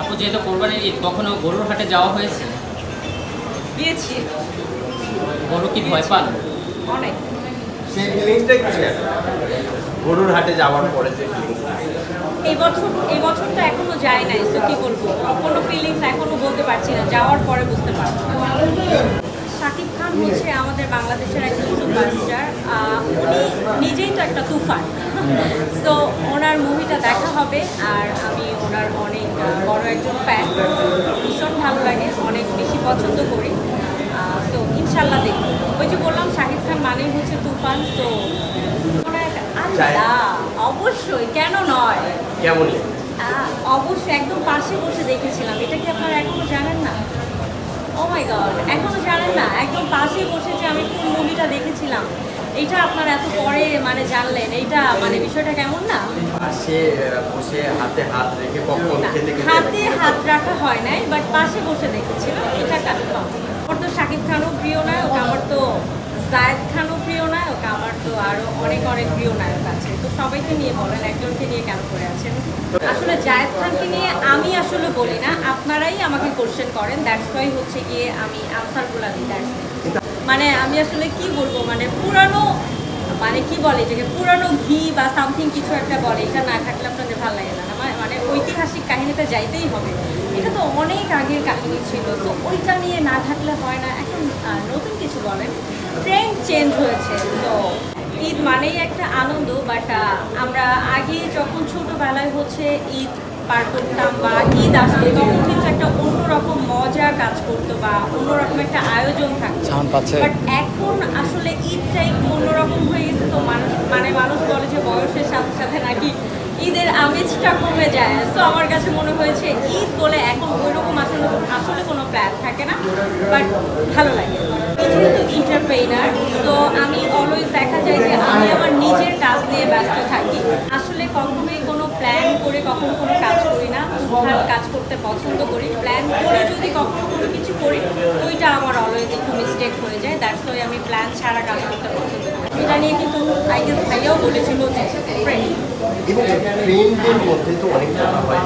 আপু যেহেতু কোরবানির ঈদ কখনো গরুর হাটে যাওয়া হয়েছে? গিয়েছি। গরু কি ভয় পান? অনেক। সেই ফিলিংসটা কি গরুর হাটে যাওয়ার পরে যে ফিলিংস এই বছর এই বছর তো এখনও যায় নাই তো কি বলব। কোনো ফিলিংস এখনও বলতে পারছি না যাওয়ার পরে বুঝতে পারব। হচ্ছে আমাদের বাংলাদেশের একজন সুপারস্টার উনি নিজেই তো একটা তুফান। তো ওনার মুভিটা দেখা হবে আর আমি ওনার অনেক বড় একজন ফ্যান ভীষণ ভালো লাগে অনেক বেশি পছন্দ করি। তো ইনশাল্লাহ দেখব। ওই যে বললাম শাকিব খান মানেই হচ্ছে তুফান তো অবশ্যই কেন নয়? কেমন? আহ, অবশ্যই একদম পাশে বসে দেখেছিলাম। এটা কি আপনারা এখনও জানেন না? ও মাই গড এখনও না একদম পাশে বসে যে আমি কোন মুভিটা দেখেছিলাম? এইটা আপনার এত পরে মানে জানলেন। এইটা মানে বিষয়টা কেমন না? পাশে বসে হাতে হাত রেখে পপকর্ন খেতে খেতে হাতে হাত রাখা হয় নাই বাট পাশে বসে দেখেছিলাম এটা কনফার্ম আমার তো শাকিব খানও প্রিয় না আমার তো জায়েদ খানও নায়ক আমার তো আরও অনেক অনেক প্রিয় নায়ক আছে। তো সবাইকে নিয়ে বলেন, একজনকে নিয়ে কেন করে আছেন? আসলে জায়েদ খানকে নিয়ে আমি আসলে বলি না, আপনারাই আমাকে কোশ্চেন করেন। দ্যাটস ওয়াই হচ্ছে গিয়ে আমি আনসারগুলো দিই it। মানে আমি আসলে কি বলব মানে পুরানো মানে কি বলে এটাকে, পুরানো ঘি বা সামথিং কিছু একটা বলে, এটা না থাকলে আপনাদের ভালো লাগে না। মানে- ঐতিহাসিক কাহিনীতে যাইতেই হবে। তো অনেক আগের কাহিনী ছিল তো ওইটা নিয়ে না থাকলে হয় না। এখন নতুন কিছু বলেন। ট্রেন্ড চেঞ্জ হয়েছে তো ঈদ মানেই একটা আনন্দ বাট আমরা আগে যখন ছোটোবেলায় হচ্ছে ঈদ পার করতাম বা ঈদ আসতো তখন কিন্তু একটা অন্যরকম মজা কাজ করতো বা অন্যরকম একটা আয়োজন থাকতো। বাট এখন আসলে ঈদটা একটু অন্যরকম হয়ে গেছে তো মানুষ মানে মানুষ বলে যে বয়সের সাথে সাথে নাকি ঈদের আমেজটা কমে যায়। তো আমার কাছে মনে হয়েছে ঈদ বলে এখন ওইরকম আসলে আসলে কোনো প্ল্যান থাকে না বাট ভালো লাগে। যেহেতু ইন্টারপ্রেনার তো আমি অলওয়েজ দেখা যায় যে আমি আমার নিজের কাজ নিয়ে ব্যস্ত থাকি। আসলে কখনোই কোনো প্ল্যান করে কখনো কোনো কাজ করি না উদ্ধার কাজ করতে পছন্দ করি। প্ল্যান করে যদি কখনো কোনো কিছু করি, ওইটা আমার অলওয়েজ একটু মিস্টেক হয়ে যায়। দ্যাটস ওয়াই আমি প্ল্যান ছাড়া কাজ করতে পছন্দ করি এটা নিয়ে কিন্তু আই গেস ভাইয়াও বলেছিল যে। এবং ফ্রেন্ডের মধ্যে তো অনেক কথা হয়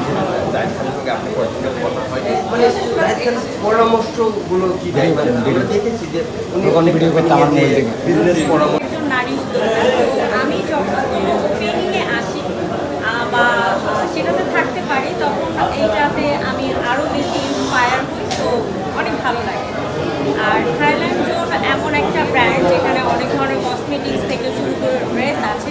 মানে পরামর্শগুলো কি মানে দেখেছি যে উনি অনেক বিজনেস পরামর্শ সেটাতে থাকতে পারি তখন এইটাতে আমি আরও বেশি ইন্সপায়ার হই অনেক ভালো লাগে। আর থাইল্যান্ড জোন এমন একটা ব্র্যান্ড যেখানে অনেক ধরনের কসমেটিক্স থেকে শুরু করে ড্রেস আছে।